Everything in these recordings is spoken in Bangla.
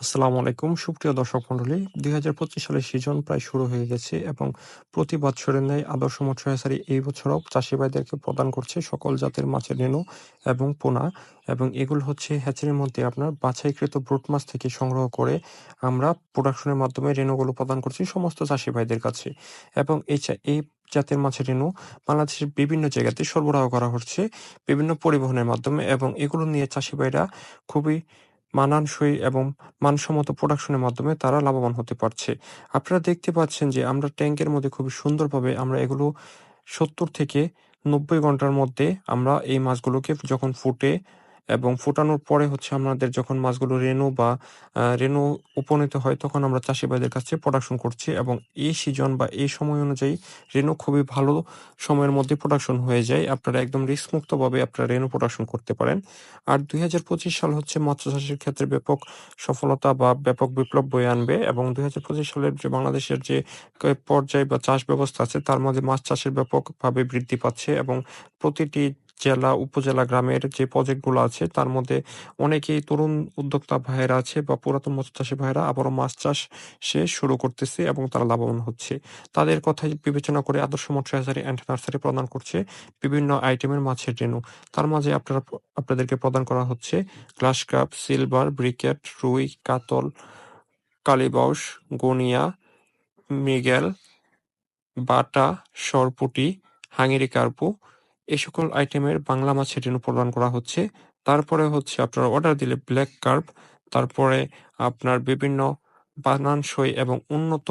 আসসালামু আলাইকুম। সুপ্রিয় দর্শক মন্ডলী, দুই হাজার পঁচিশ সালের সিজন প্রায় শুরু হয়ে গেছে এবং প্রতি বছরের ন্যায় আদর্শ মৎস্য এই বছরও চাষি ভাইদেরকে প্রদান করছে সকল জাতের মাছের রেণু এবং পোনা এবং এগুলো হচ্ছে হ্যাচারির মধ্যে আপনার বাছাইকৃত ব্রুট মাছ থেকে সংগ্রহ করে আমরা প্রোডাকশনের মাধ্যমে রেণুগুলো প্রদান করছি সমস্ত চাষি ভাইদের কাছে এবং এই জাতের মাছের রেণু বাংলাদেশের বিভিন্ন জায়গাতে সরবরাহ করা হচ্ছে বিভিন্ন পরিবহনের মাধ্যমে এবং এগুলো নিয়ে চাষি ভাইরা খুবই মানানসই এবং মানসম্মত প্রোডাকশনের মাধ্যমে তারা লাভবান হতে পারছে। আপনারা দেখতে পাচ্ছেন যে আমরা ট্যাঙ্কের মধ্যে খুবই সুন্দরভাবে আমরা এগুলো সত্তর থেকে নব্বই ঘণ্টার মধ্যে আমরা এই মাছগুলোকে যখন ফুটে এবং ফোটানোর পরে হচ্ছে আমাদের যখন মাছগুলো রেনু বা রেনু উপনীত হয়, তখন আমরা চাষি ভাইদের কাছে প্রোডাকশন করছি এবং এই সিজন বা এই সময় অনুযায়ী রেনু খুবই ভালো সময়ের মধ্যে প্রোডাকশন হয়ে যায়। আপনারা একদম রিস্ক মুক্তভাবে আপনারা রেনু প্রোডাকশন করতে পারেন। আর দুই হাজার পঁচিশ সাল হচ্ছে মৎস্য চাষের ক্ষেত্রে ব্যাপক সফলতা বা ব্যাপক বিপ্লব বয়ে আনবে এবং দুই হাজার পঁচিশ সালের যে বাংলাদেশের যে পর্যায় বা চাষ ব্যবস্থা আছে, তার মধ্যে মাছ চাষের ব্যাপকভাবে বৃদ্ধি পাচ্ছে এবং প্রতিটি জেলা, উপজেলা, গ্রামের যে প্রজেক্টগুলো আছে, তার মধ্যে অনেকেই তরুণ উদ্যোক্তা ভাইয়েরা আছে বা পুরাতন মৎস্য চাষী ভাইয়েরা আবারও মাছ চাষ সে শুরু করতেছে এবং তারা লাভবান হচ্ছে। তাদের কথাই বিবেচনা করে আদর্শ মৎস্য হ্যাচারি অ্যান্ড নার্সারি প্রদান করছে বিভিন্ন আইটেমের মাছের রেণু। তার মাঝে আপনারা, আপনাদেরকে প্রদান করা হচ্ছে গ্লাস কাপ সিলভার ব্রিকেট রুই, কাতল কালীবাউস গনিয়া, মৃগেল, বাটা, সরপুটি, হাঙিরি কার্পু এই সকল আইটেমের বাংলা মাছের রেণু প্রদান করা হচ্ছে। তারপরে হচ্ছে আপনার অর্ডার দিলে ব্ল্যাক কার্প তারপরে আপনার বিভিন্ন বানানসই এবং উন্নত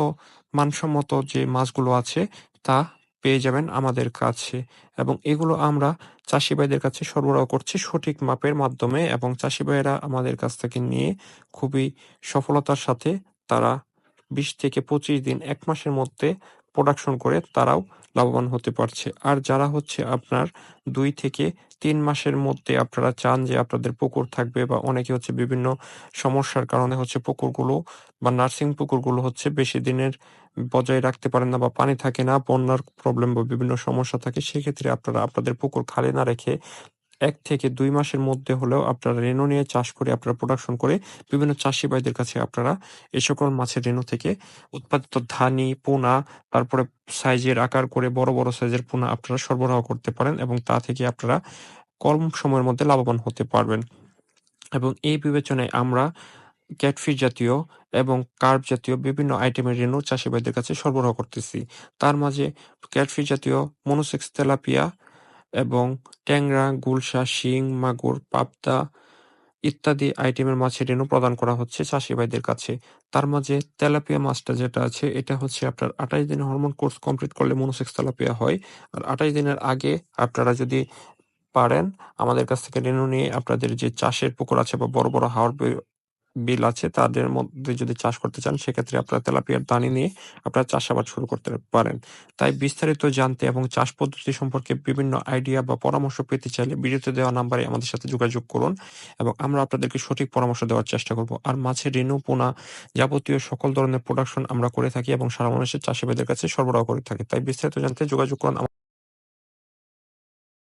মানসম্মত যে মাছগুলো আছে, তা পেয়ে যাবেন আমাদের কাছে। এবং এগুলো আমরা চাষি ভাইদের কাছে সরবরাহ করছি সঠিক মাপের মাধ্যমে এবং চাষি ভাইয়েরা আমাদের কাছ থেকে নিয়ে খুবই সফলতার সাথে তারা বিশ থেকে পঁচিশ দিন, এক মাসের মধ্যে প্রোডাকশন করে তারাও লাভবান হতে পারছে। আর যারা হচ্ছে আপনার দুই থেকে তিন মাসের মধ্যে আপনারা চান যে আপনাদের পুকুর থাকবে বা অনেকে হচ্ছে বিভিন্ন সমস্যার কারণে হচ্ছে পুকুরগুলো বা নার্সিং পুকুরগুলো হচ্ছে বেশি দিনের বজায় রাখতে পারেন না বা পানি থাকে না, বন্যার প্রবলেম বা বিভিন্ন সমস্যা থাকে, সেক্ষেত্রে আপনারা আপনাদের পুকুর খালি না রেখে এক থেকে দুই মাসের মধ্যে হলেও আপনারা রেণু নিয়ে চাষ করে আপনারা প্রোডাকশন করে বিভিন্ন চাষি ভাইদের কাছে আপনারা এই সকল মাছের রেণু থেকে উৎপাদিত ধানি, পোনা, তারপরে সাইজের আকার করে বড় বড় সাইজের পোনা আপনারা সরবরাহ করতে পারেন এবং তা থেকে আপনারা কম সময়ের মধ্যে লাভবান হতে পারবেন। এবং এই বিবেচনায় আমরা ক্যাটফিশ জাতীয় এবং কার্প জাতীয় বিভিন্ন আইটেমের রেণু চাষি ভাইদের কাছে সরবরাহ করতেছি। তার মাঝে ক্যাটফিশ জাতীয়, মনোসেক্স তেলাপিয়া এবং ট্যাংরা, গুলশা, শিং, মাগুর, পাবদা ইত্যাদি আইটেমের মাছের রেণু প্রদান করা হচ্ছে চাষি ভাইদের কাছে। তার মাঝে তেলাপিয়া মাছটা যেটা আছে, এটা হচ্ছে আপনার আঠাশ দিনের হরমোন কোর্স কমপ্লিট করলে মনোসেক্স তেলাপিয়া হয়। আর আঠাশ দিনের আগে আপনারা যদি পারেন, আমাদের কাছ থেকে রেণু নিয়ে আপনাদের যে চাষের পুকুর আছে বা বড় বড় হাওর বি- বিল আছে, তাদের মধ্যে যদি চাষ করতে চান, সেক্ষেত্রে আপনারা তেলাপিয়ার দানি নিয়ে আপনারা চাষাবাদ শুরু করতে পারেন। তাই বিস্তারিত জানতে এবং চাষ পদ্ধতি সম্পর্কে বিভিন্ন আইডিয়া বা পরামর্শ পেতে চাইলে ভিডিওতে দেওয়া নাম্বারে আমাদের সাথে যোগাযোগ করুন এবং আমরা আপনাদেরকে সঠিক পরামর্শ দেওয়ার চেষ্টা করব। আর মাছের রেণু, পোনা যাবতীয় সকল ধরনের প্রোডাকশন আমরা করে থাকি এবং সারা মানুষের চাষিবাদের কাছে সরবরাহ করে থাকি। তাই বিস্তারিত জানতে যোগাযোগ করুন